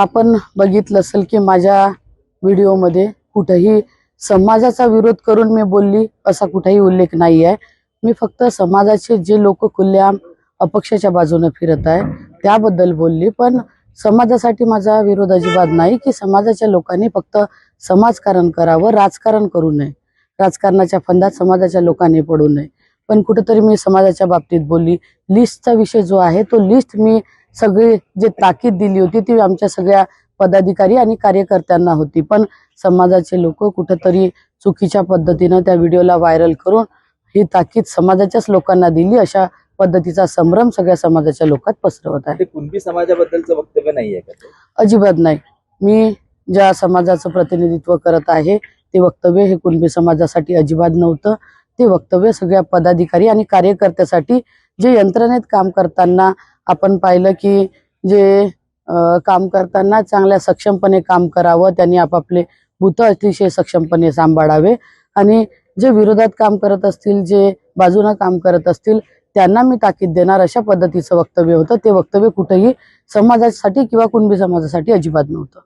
आपण बघितलं असेल की माझ्या व्हिडिओमध्ये कुठंही समाजाचा विरोध करून मी बोलली असा कुठेही उल्लेख नाही आहे मी फक्त समाजाचे जे लोक खुल्लेआम अपक्षाच्या बाजूने फिरत आहे त्याबद्दल बोलली. पण समाजासाठी माझा विरोध अजिबात नाही की समाजाच्या लोकांनी फक्त समाजकारण करावं राजकारण करू नये. राजकारणाच्या फंदात समाजाच्या लोकांनी पडू नये. पण कुठेतरी मी समाजाच्या बाबतीत बोलली. लिस्टचा विषय जो आहे तो लिस्ट मी सगळी जे ताकीद दिली होती ती आमच्या सगळ्या पदाधिकारी आणि कार्यकर्त्यांना होती. पण समाजाचे लोक कुठेतरी चुकीच्या पद्धतीनं त्या व्हिडिओला व्हायरल करून ही ताकीद समाजाच्याच लोकांना दिली. अशा पद्धतीचा संभ्रम सगळ्या समाजाच्या लोकात पसरवत आहे. कुणबी समाजाबद्दलचं वक्तव्य नाहीये का ते? अजिबात नाही. मी ज्या समाजाचं प्रतिनिधित्व करत आहे ते वक्तव्य हे कुणबी समाजासाठी अजिबात नव्हतं. ते वक्तव्य सगळ्या पदाधिकारी आणि कार्यकर्त्यासाठी जे यंत्रणेत काम करताना आपण पाहिलं की जे काम करताना चांगल्या सक्षमपणे काम करावं त्यांनी आपापले भूत अतिशय सक्षमपणे सांभाळावे. आणि जे विरोधात काम करत असतील जे बाजूनं काम करत असतील त्यांना मी ताकीद देणार अशा पद्धतीचं वक्तव्य होतं. ते वक्तव्य कुठेही समाजासाठी किंवा कुणबी समाजासाठी अजिबात नव्हतं.